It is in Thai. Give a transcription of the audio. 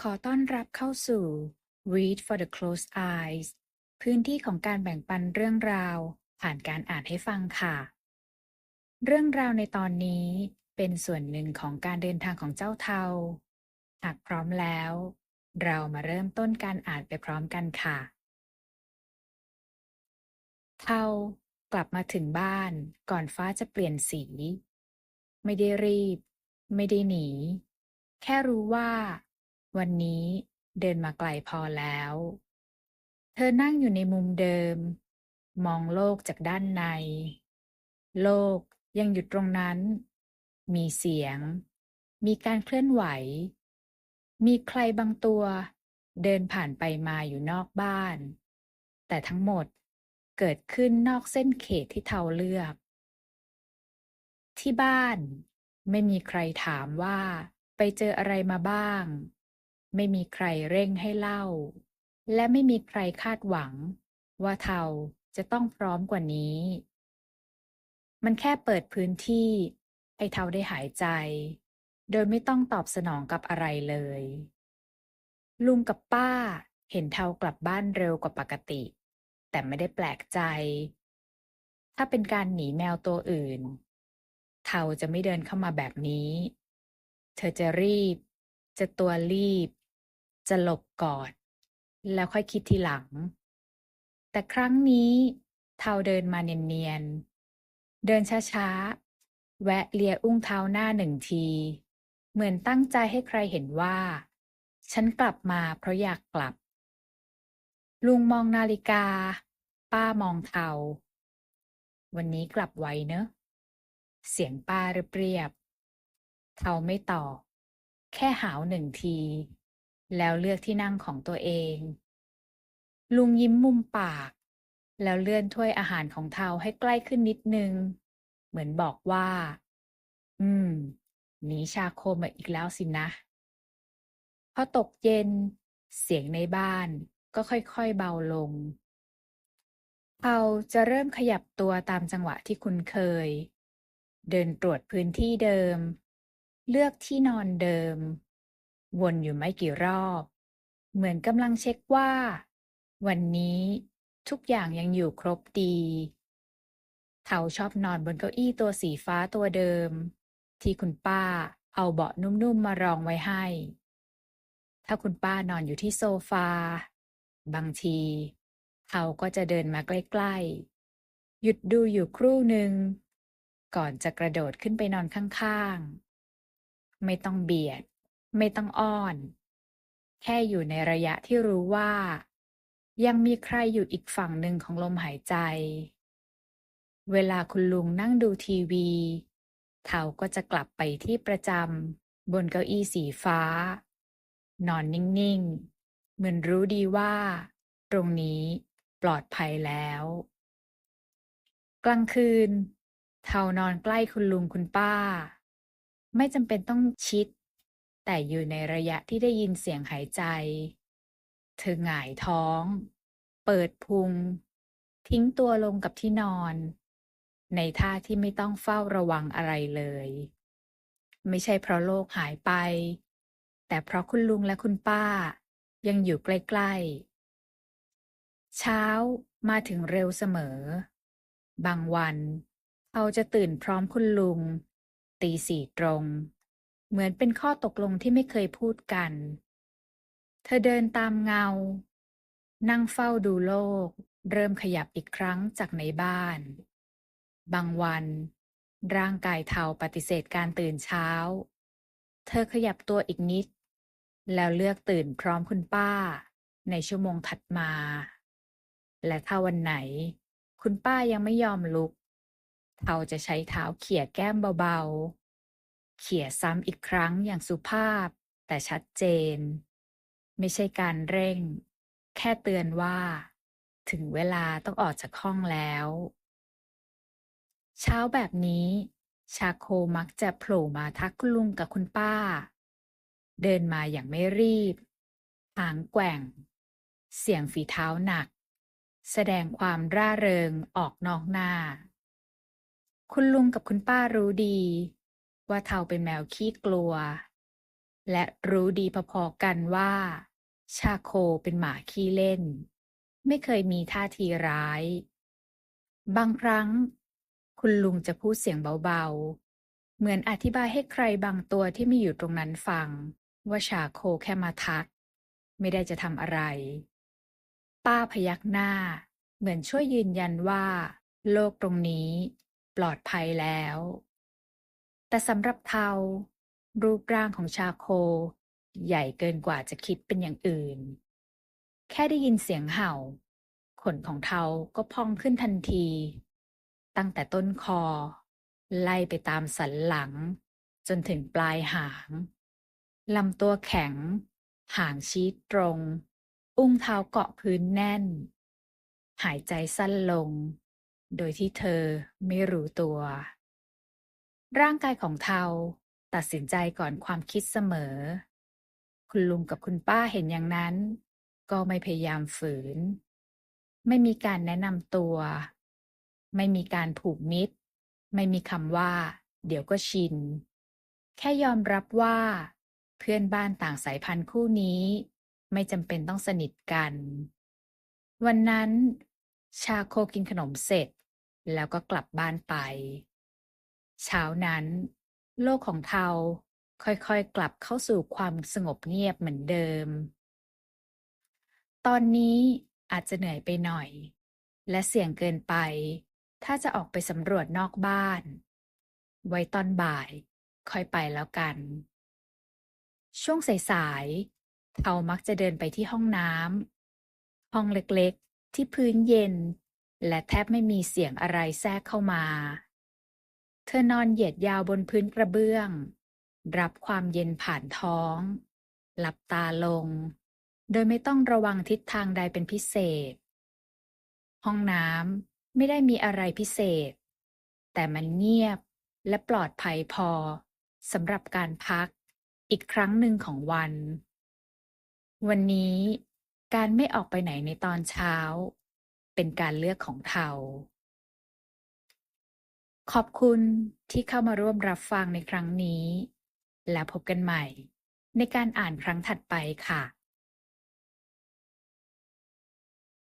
ขอต้อนรับเข้าสู่ Read for the Closed Eyes พื้นที่ของการแบ่งปันเรื่องราว ผ่านการอ่านให้ฟังค่ะ เรื่องราวในตอนนี้เป็นส่วนหนึ่งของการเดินทางของเจ้าเทา หากพร้อมแล้ว เรามาเริ่มต้นการอ่านไปพร้อมกันค่ะ เทากลับมาถึงบ้านก่อนฟ้าจะเปลี่ยนสี ไม่ได้รีบ ไม่ได้หนี แค่รู้ว่า วันนี้เดินมาไกลพอแล้ว เธอนั่งอยู่ในมุมเดิม มองโลกจากด้านใน โลกยังอยู่ตรงนั้น มีเสียง มีการเคลื่อนไหว มีใครบางตัว เดินผ่านไปมาอยู่นอกบ้าน แต่ทั้งหมดเกิดขึ้นนอกเส้นเขตที่เทาเลือก ที่บ้านไม่มีใครถามว่าไปเจออะไรมาบ้าง ไม่มีใครเร่งให้เล่า และไม่มีใครคาดหวัง ว่าเทาจะต้องพร้อมกว่านี้ มันแค่เปิดพื้นที่ ให้เทาได้หายใจ โดยไม่ต้องตอบสนองกับอะไรเลย ลุงกับป้าเห็นเทากลับบ้านเร็วกว่าปกติ แต่ไม่ได้แปลกใจ ถ้าเป็นการหนีแมวตัวอื่น เทาจะไม่เดินเข้ามาแบบนี้ เธอจะรีบ จะตัวรีบ จะหลบกอดแล้วค่อยคิดทีหลัง แต่ครั้งนี้เทาเดินมาเนียนๆ เดินช้าๆ แวะเลียอุ้งเท้าหน้าหนึ่งที เหมือนตั้งใจให้ใครเห็นว่า ฉันกลับมาเพราะอยากกลับ ลุงมองนาฬิกา ป้ามองเทา วันนี้กลับไวเนอะ เสียงป้าเรียบๆเทาไม่ตอบ แค่หาวหนึ่งที แล้วเลือกที่นั่งของตัวเอง ลุงยิ้มมุมปาก แล้วเลื่อนถ้วยอาหารของเทาให้ใกล้ขึ้นนิดนึง เหมือนบอกว่า อืม หนีชาโคมาอีกแล้วสินะ พอตกเย็น เสียงในบ้านก็ค่อยๆเบาลงเทาจะเริ่มขยับตัวตามจังหวะที่คุ้นเคย เดินตรวจพื้นที่เดิม เลือกที่นอนเดิม วนอยู่ไม่กี่รอบ เหมือนกำลังเช็คว่า วันนี้ทุกอย่างยังอยู่ครบดีเทาชอบนอนบนเก้าอี้ตัวสีฟ้าตัวเดิม ที่คุณป้าเอาเบาะนุ่มๆมารองไว้ให้ ถ้าคุณป้านอนอยู่ที่โซฟา บางทีเทาก็จะเดินมาใกล้ๆ หยุดดูอยู่ครู่หนึ่ง ก่อนจะกระโดดขึ้นไปนอนข้างๆ ไม่ต้องเบียด ไม่ต้องอ้อน แค่อยู่ในระยะที่รู้ว่า ยังมีใครอยู่อีกฝั่งหนึ่งของลมหายใจ เวลาคุณลุงนั่งดูทีวีเทาก็จะกลับไปที่ประจำบนเก้าอี้สีฟ้า นอนนิ่ง ๆ เหมือนรู้ดีว่า ตรงนี้ปลอดภัยแล้ว กลางคืนเทานอนใกล้คุณลุงคุณป้า ไม่จำเป็นต้องชิด แต่อยู่ในระยะที่ได้ยินเสียงหายใจ เธอหงายท้อง เปิดพุง ทิ้งตัวลงกับที่นอน ในท่าที่ไม่ต้องเฝ้าระวังอะไรเลย ไม่ใช่เพราะโลกหายไป แต่เพราะคุณลุงและคุณป้า ยังอยู่ใกล้ๆ เช้ามาถึงเร็วเสมอ บางวันเขาจะตื่นพร้อมคุณลุง ตีสี่ตรง เหมือนเป็นข้อตกลงที่ไม่เคยพูดกัน เธอเดินตามเงา นั่งเฝ้าดูโลก เริ่มขยับอีกครั้งจากในบ้าน บางวัน ร่างกายเทาปฏิเสธการตื่นเช้า เธอขยับตัวอีกนิด แล้วเลือกตื่นพร้อมคุณป้า ในชั่วโมงถัดมา และถ้าวันไหน คุณป้ายังไม่ยอมลุกเทาจะใช้เท้าเขี่ยแก้มเบาๆ เขี่ยซ้ำอีกครั้งอย่างสุภาพ แต่ชัดเจน ไม่ใช่การเร่ง แค่เตือนว่า ถึงเวลาต้องออกจากห้องแล้ว เช้าแบบนี้ ชาโคมักจะโผล่มาทักคุณลุงกับคุณป้า เดินมาอย่างไม่รีบ หางแกว่ง เสียงฝีเท้าหนัก แสดงความร่าเริงออกนอกหน้า คุณลุงกับคุณป้ารู้ดี ว่าเทาเป็นแมวขี้กลัว และรู้ดีพอๆกันว่า ชาโคเป็นหมาขี้เล่น ไม่เคยมีท่าทีร้าย บางครั้ง คุณลุงจะพูดเสียงเบาๆ เหมือนอธิบายให้ใครบางตัวที่ไม่อยู่ตรงนั้นฟัง ว่าชาโคแค่มาทัก ไม่ได้จะทำอะไร ป้าพยักหน้า เหมือนช่วยยืนยันว่า โลกตรงนี้ ปลอดภัยแล้ว แต่สำหรับเทา รูปร่างของชาโค ใหญ่เกินกว่าจะคิดเป็นอย่างอื่น แค่ได้ยินเสียงเห่า ขนของเทาก็พองขึ้นทันที ตั้งแต่ต้นคอ ไล่ไปตามสันหลัง จนถึงปลายหางลำตัวแข็ง หางชี้ตรง อุ้งเท้าเกาะพื้นแน่น หายใจสั้นลง โดยที่เธอไม่รู้ตัว ร่างกายของเทาตัดสินใจก่อนความคิดเสมอ คุณลุงกับคุณป้าเห็นอย่างนั้น ก็ไม่พยายามฝืน ไม่มีการแนะนำตัว ไม่มีการผูกมิตร ไม่มีคำว่า เดี๋ยวก็ชิน แค่ยอมรับว่า เพื่อนบ้านต่างสายพันธุ์คู่นี้ ไม่จำเป็นต้องสนิทกัน วันนั้น ชาโคกินขนมเสร็จ แล้วก็กลับบ้านไป เช้านั้น โลกของเทาค่อยๆ กลับเข้าสู่ความสงบเงียบเหมือนเดิม ตอนนี้อาจจะเหนื่อยไปหน่อย และเสี่ยงเกินไป ถ้าจะออกไปสำรวจนอกบ้าน ไว้ตอนบ่ายค่อยไปแล้วกัน ช่วงสายๆเทามักจะเดินไปที่ห้องน้ำห้องเล็กๆ ที่พื้นเย็น และแทบไม่มีเสียงอะไรแทรกเข้ามา เธอนอนเหยียดยาวบนพื้นกระเบื้อง รับความเย็นผ่านท้อง หลับตาลง โดยไม่ต้องระวังทิศทางใดเป็นพิเศษ ห้องน้ำไม่ได้มีอะไรพิเศษ แต่มันเงียบและปลอดภัยพอสำหรับการพักอีกครั้งหนึ่งของวัน วันนี้การไม่ออกไปไหนในตอนเช้า เป็นการเลือกของเทา ขอบคุณที่เข้ามาร่วมรับฟังในครั้งนี้ และพบกันใหม่ในการอ่านครั้งถัดไปค่ะ